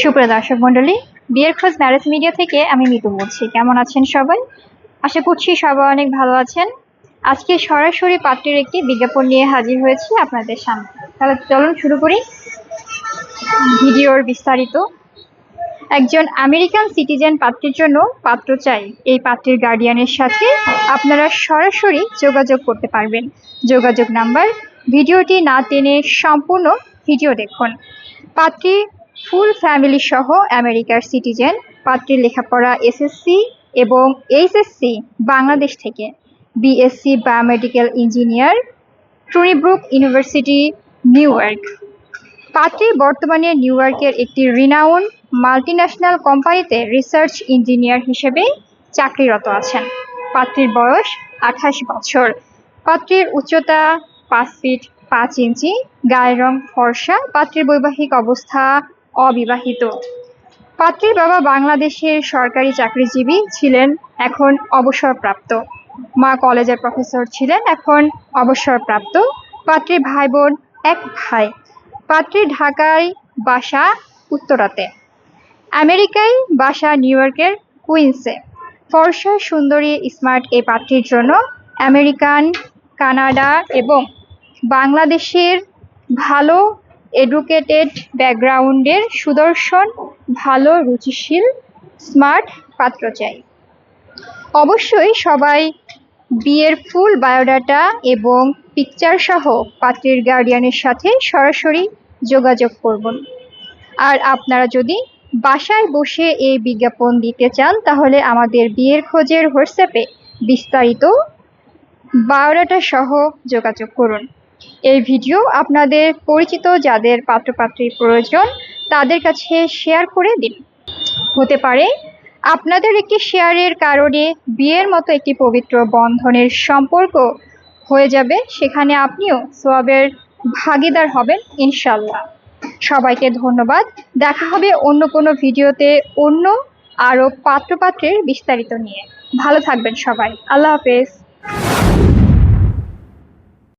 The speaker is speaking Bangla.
সুপ্রিয় দর্শক মন্ডলী বিয়ের খোঁজ ম্যারেজ মিডিয়া থেকে আমি মিতু বলছি। কেমন আছেন সবাই? আশা করছি সবাই অনেক ভালো আছেন। আজকে সরাসরি পাত্রের একটি বিজ্ঞাপন নিয়ে হাজির হয়েছি আপনাদের সামনে। তাহলে চলুন শুরু করি ভিডিওর বিস্তারিত। একজন আমেরিকান সিটিজেন পাত্রের জন্য পাত্র চাই। এই পাত্রের গার্ডিয়ানের সাথে আপনারা সরাসরি যোগাযোগ করতে পারবেন। যোগাযোগ নাম্বার, ভিডিওটি না টেনে সম্পূর্ণ ভিডিও দেখুন। পাত্রী ফুল ফ্যামিলি সহ আমেরিকার সিটিজেন, পাত্রীর লেখাপড়া এসএসসি এবং এইচএসসি বাংলাদেশ থেকে, বিএসসি বায়োমেডিক্যাল ইঞ্জিনিয়ার ট্রুনিব্রুক ইউনিভার্সিটি, নিউ ইয়র্ক। পাত্রী বর্তমানে নিউ ইয়র্কের একটি রিনাউন মাল্টিন্যাশনাল কোম্পানিতে রিসার্চ ইঞ্জিনিয়ার হিসেবে চাকরিরত আছেন। পাত্রীর বয়স আঠাশ বছর। পাত্রীর উচ্চতা পাঁচ ফিট পাঁচ ইঞ্চি গায়ের রং ফর্সা। পাত্রীর বৈবাহিক অবস্থা অবিবাহিত। পাত্রীর বাবা বাংলাদেশের সরকারি চাকরিজীবী ছিলেন, এখন অবসরপ্রাপ্ত। মা কলেজের প্রফেসর ছিলেন, এখন অবসরপ্রাপ্ত। পাত্রীর ভাই বোন এক ভাই। পাত্রী ঢাকায় বাসা উত্তরাতে। আমেরিকায় বাসা নিউ ইয়র্কের কুইন্সে। ফর্সা সুন্দরী স্মার্ট এই পাত্রীর জন্য আমেরিকান, কানাডা এবং বাংলাদেশের ভালো এডুকেটেড ব্যাকগ্রাউন্ডের সুদর্শন, ভালো, রুচিশীল স্মার্ট পাত্র চাই। অবশ্যই সবাই বিয়ের ফুল বায়োডাটা এবং পিকচার সহ পাত্রের গার্ডিয়ানের সাথে সরাসরি যোগাযোগ করবেন আর আপনারা যদি বাসায় বসে এই বিজ্ঞাপন দিতে চান, তাহলে আমাদের বিয়ের খোঁজের হোয়াটসঅ্যাপে বিস্তারিত বায়োডাটা সহ যোগাযোগ করুন। এই ভিডিও আপনাদের পরিচিত যাদের পাত্রপাত্রীর প্রয়োজন তাদের কাছে শেয়ার করে দিন। হতে পারে আপনাদের একটি শেয়ারের কারণে বিয়ের মতো একটি পবিত্র বন্ধনের সম্পর্ক হয়ে যাবে, সেখানে আপনিও সোয়াবের ভাগিদার হবেন ইনশাল্লাহ সবাইকে ধন্যবাদ। দেখা হবে অন্য কোনো ভিডিওতে অন্য আরও পাত্রপাত্রের বিস্তারিত নিয়ে। ভালো থাকবেন সবাই। আল্লাহ হাফেজ।